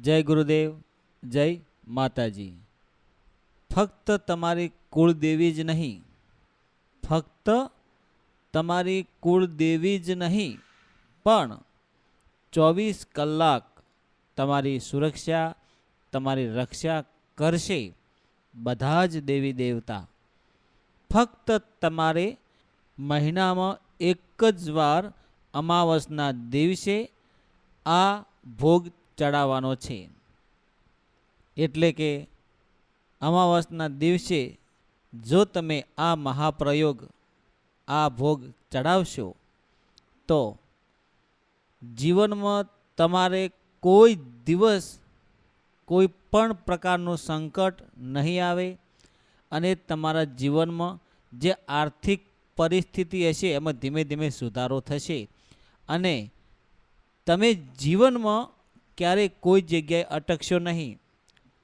જય ગુરુદેવ, જય માતાજી. ફક્ત તમારી કુળદેવી જ નહીં, ફક્ત તમારી કુળદેવી જ નહીં, પણ ચોવીસ કલાક તમારી સુરક્ષા, તમારી રક્ષા કરશે બધા જ દેવી દેવતા. ફક્ત તમારે મહિનામાં એક જ વાર અમાવસના દિવસે આ ભોગ ચડાવવાનો છે. એટલે કે અમાવસના દિવસે જો તમે આ મહાપ્રયોગ, આ ભોગ ચડાવશો, તો જીવનમાં તમારે કોઈ દિવસ કોઈ પણ પ્રકારનું સંકટ નહીં આવે અને તમારા જીવનમાં જે આર્થિક પરિસ્થિતિ હશે એમાં ધીમે ધીમે સુધારો થશે. અને તમે જીવનમાં ક્યારેય કોઈ જગ્યાએ અટકશો નહીં.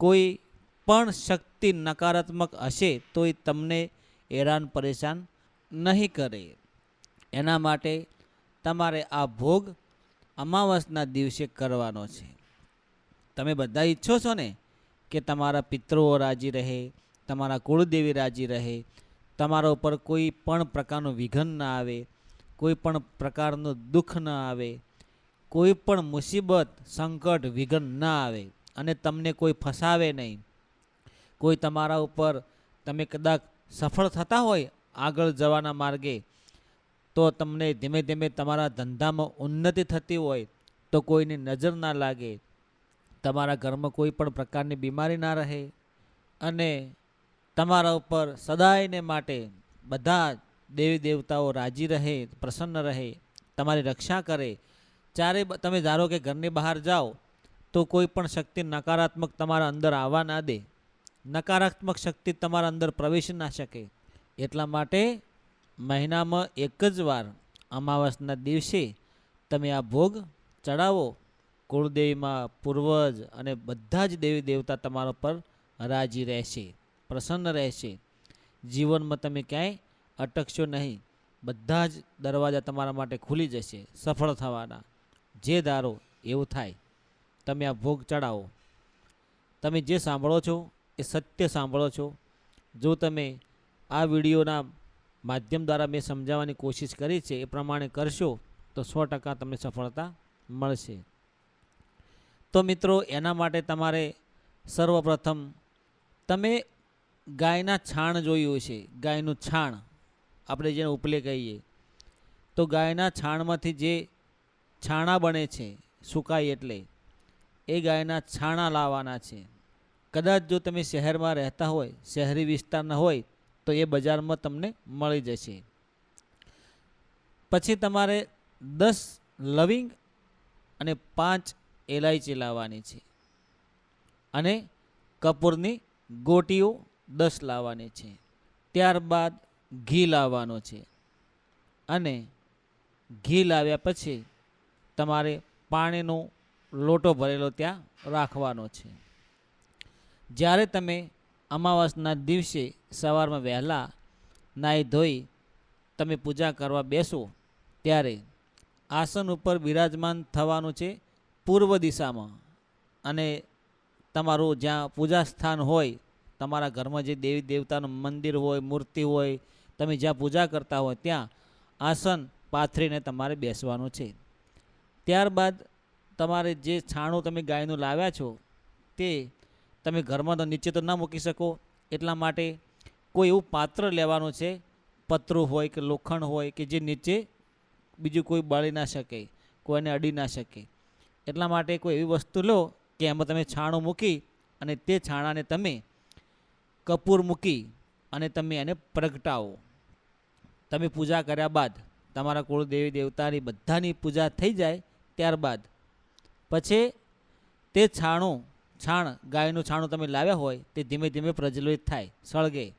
કોઈ પણ શક્તિ નકારાત્મક હશે તો એ તમને હેરાન પરેશાન નહીં કરે. એના માટે તમારે આ ભોગ અમાવસના દિવસે કરવાનો છે. તમે બધા ઈચ્છો છો ને કે તમારા પિતૃઓ રાજી રહે, તમારા કુળદેવી રાજી રહે, તમારા ઉપર કોઈ પણ પ્રકારનું વિઘન ના આવે, કોઈ પણ પ્રકારનું દુઃખ ન આવે કોઈ પણ મુસીબત, સંકટ વિઘન ના આવે અને તમને કોઈ ફસાવે નહીં. કોઈ તમારા ઉપર તમે કદાચ સફળ થતા હોય આગળ જવાના માર્ગે, તો તમને ધીમે ધીમે તમારા ધંધામાં ઉન્નતિ થતી હોય તો કોઈની નજર ના લાગે. તમારા ઘરમાં કોઈ પણ પ્રકારની બીમારી ના રહે અને તમારા ઉપર સદાયને માટે બધા દેવી દેવતાઓ રાજી રહે, પ્રસન્ન રહે, તમારી રક્ષા કરે ચારે તમે ધારો કે ઘરની બહાર જાઓ, તો કોઈ પણ શક્તિ નકારાત્મક તમારા અંદર આવવા ના દે. નકારાત્મક શક્તિ તમારા અંદર પ્રવેશી ના શકે. એટલા માટે મહિનામાં એક જ વાર અમાવસના દિવસે તમે આ ભોગ ચડાવો. કુળદેવીમાં પૂર્વજ અને બધા જ દેવી દેવતા તમારા પર રાજી રહેશે, પ્રસન્ન રહેશે. જીવનમાં તમે ક્યાંય અટકશો નહીં. બધા જ દરવાજા તમારા માટે ખુલી જશે, સફળ થવાના. જે ધારો એવું થાય, તમે આ ભોગ ચડાવો. તમે જે સાંભળો છો એ સત્ય સાંભળો છો. જો તમે આ વિડીયોના માધ્યમ દ્વારા મેં સમજાવવાની કોશિશ કરી છે, એ પ્રમાણે કરશો, તો સો ટકા તમને સફળતા મળશે. તો મિત્રો, એના માટે તમારે સર્વપ્રથમ તમે ગાયના છાણ જોયું છે ગાયનું છાણ. આપણે જેને ઉપલે કહીએ. તો ગાયના છાણમાંથી જે છાણા બને છે, સુકાય એટલે. એ ગાયના છાણા લાવવાના છે. કદાચ જો તમે શહેરમાં રહેતા હોય, શહેરી વિસ્તારના હોય, તો એ બજારમાં તમને મળી જશે. પછી તમારે દસ લવિંગ અને પાંચ એલાયચી લાવવાની છે. અને કપૂરની ગોટીઓ દસ લાવવાની છે. ત્યારબાદ ઘી લાવવાનો છે. અને ઘી લાવ્યા પછી તમારે પાણીનો લોટો ભરેલો ત્યાં રાખવાનો છે. જ્યારે તમે અમાવાસના દિવસે સવારમાં વહેલા નાહી ધોઈ તમે પૂજા કરવા બેસો, ત્યારે આસન ઉપર બિરાજમાન થવાનું છે પૂર્વ દિશામાં. અને તમારું જ્યાં પૂજા સ્થાન હોય, તમારા ઘરમાં જે દેવી દેવતાનું મંદિર હોય, મૂર્તિ હોય, તમે જ્યાં પૂજા કરતા હોય, ત્યાં આસન પાથરીને તમારે બેસવાનું છે. ત્યારબાદ તમારે જે છાણું તમે ગાયનું લાવ્યા છો, તે તમે ઘરમાં તો નીચે તો ના મૂકી શકો. એટલા માટે કોઈ એવું પાત્ર લેવાનું છે, પતરું હોય કે લોખંડ હોય કે જે નીચે બીજું કોઈ બળી ના શકે, કોઈને અડી ના શકે. એટલા માટે કોઈ એવી વસ્તુ લો કે એમાં તમે છાણું મૂકી અને તે છાણાને તમે કપૂર મૂકી અને તમે એને પ્રગટાવો. તમે પૂજા કર્યા બાદ તમારા કુળ દેવી દેવતાની બધાની પૂજા થઈ જાય ત્યારબાદ. પછી તે છાણું, છાણ, ગાયનું છાણું તમે લાવ્યા હોય તે ધીમે ધીમે પ્રજ્વલિત થાય, સળગે.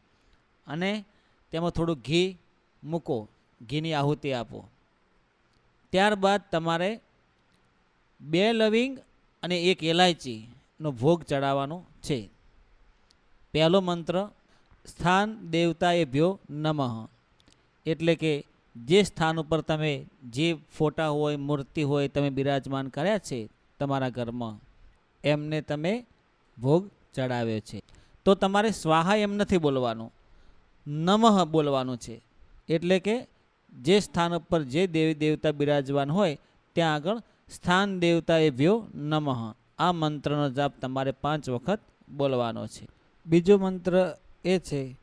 અને તેમાં થોડું ઘી મૂકો, ઘીની આહુતિ આપો. ત્યારબાદ તમારે બે લવિંગ અને એક એલાયચીનો ભોગ ચડાવવાનો છે. પહેલો મંત્ર, સ્થાન દેવતાએ ભ્યો નમઃ. એટલે કે જે સ્થાન ઉપર તમે જે ફોટા હોય, મૂર્તિ હોય તમે બિરાજમાન કર્યા છે તમારા ઘરમાં, એમને તમે ભોગ ચડાવ્યો છે. તો તમારે સ્વાહા એમ નથી બોલવાનું, નમઃ બોલવાનું છે. એટલે કે જે સ્થાન ઉપર જે દેવી દેવતા બિરાજવાન હોય, ત્યાં આગળ સ્થાન દેવતા એ ભ્યો નમઃ. આ મંત્રનો જાપ તમારે પાંચ વખત બોલવાનો છે. બીજો મંત્ર એ છે,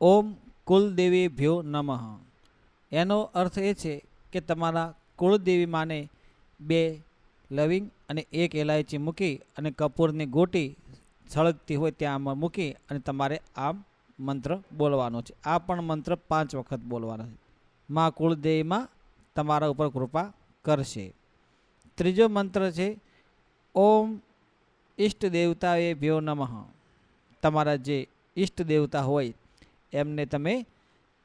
ઓમ કુલદેવી ભ્યો નમઃ. એનો અર્થ એ છે કે તમારા કુળદેવી માને બે લવિંગ અને એક એલાયચી મૂકી અને કપૂરની ગોટી સળગતી હોય ત્યાં મૂકી અને તમારે આ મંત્ર બોલવાનો છે. આ પણ મંત્ર પાંચ વખત બોલવાનો છે. મા કુળદેવીમાં તમારા ઉપર કૃપા કરશે. ત્રીજો મંત્ર છે, ઓમ ઈષ્ટ દેવતાએ ભ્યો નમઃ. તમારા જે ઈષ્ટ દેવતા હોય એમને તમે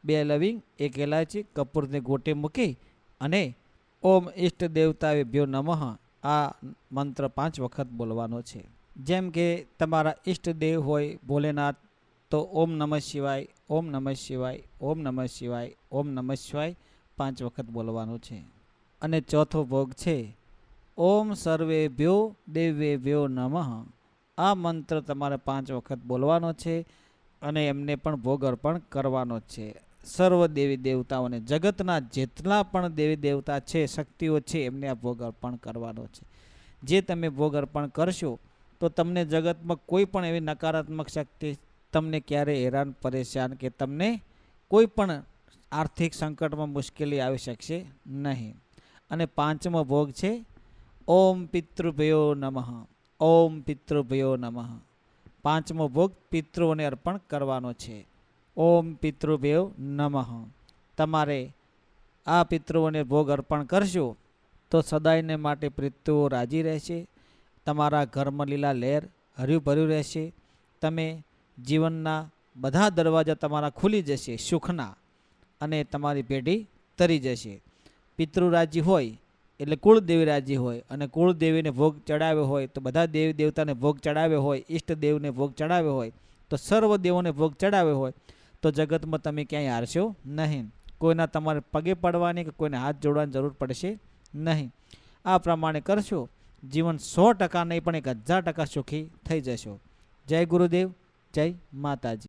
બે લવિંગ, એક એલાયચી, કપૂરની ગોટી મૂકી અને ઓમ ઈષ્ટ દેવતાએ ભ્યો નમઃ આ મંત્ર પાંચ વખત બોલવાનો છે. જેમ કે તમારા ઈષ્ટદેવ હોય ભોલેનાથ, તો ઓમ નમઃ શિવાય, ઓમ નમઃ શિવાય, ઓમ નમઃ શિવાય, ઓમ નમઃ શિવાય પાંચ વખત બોલવાનું છે. અને ચોથો ભોગ છે, ઓમ સર્વેભ્યો દેવેભ્યો નમઃ. આ મંત્ર તમારે પાંચ વખત બોલવાનો છે અને એમને પણ ભોગ અર્પણ કરવાનો છે. સર્વ દેવી દેવતાઓને, જગતના જેટલા પણ દેવી દેવતા છે, શક્તિઓ છે, એમને આ ભોગ અર્પણ કરવાનો છે. જે તમે ભોગ અર્પણ કરશો, તો તમને જગતમાં કોઈ પણ એવી નકારાત્મક શક્તિ તમને ક્યારેય હેરાન, પરેશાન કે તમને કોઈ પણ આર્થિક સંકટમાં મુશ્કેલી આવી શકશે નહીં. અને પાંચમો ભોગ છે, ઓમ પિતૃભયો નમઃ. ઓમ પિતૃભયો નમઃ. પાંચમો ભોગ પિતૃઓને અર્પણ કરવાનો છે. ઓમ પિતૃભેવ નમઃ. તમારે આ પિતૃઓને ભોગ અર્પણ કરશો, તો સદાયને માટે પિતૃઓ રાજી રહેશે. તમારા ઘરમાં લીલા લહેર હર્યું ભર્યું રહેશે. તમે જીવનના બધા દરવાજા તમારા ખુલી જશે, સુખના, અને તમારી પેઢી તરી જશે. પિતૃરાજી હોય એટલે કુળદેવી રાજી હોય, અને કુળદેવીને ભોગ ચડાવ્યો હોય તો બધા દેવી દેવતાને ભોગ ચડાવ્યો હોય, ઈષ્ટદેવને ભોગ ચડાવ્યો હોય તો સર્વ દેવોને ભોગ ચડાવ્યો હોય. તો જગતમાં તમે ક્યાંય હારશો નહીં. કોઈના તમારે પગે પડવાની કે કોઈને હાથ જોડવાની જરૂર પડશે નહીં. આ પ્રમાણે કરશો, જીવન સો ટકા નહીં પણ એક હજાર ટકા સુખી થઈ જશો. જય ગુરુદેવ, જય માતાજી.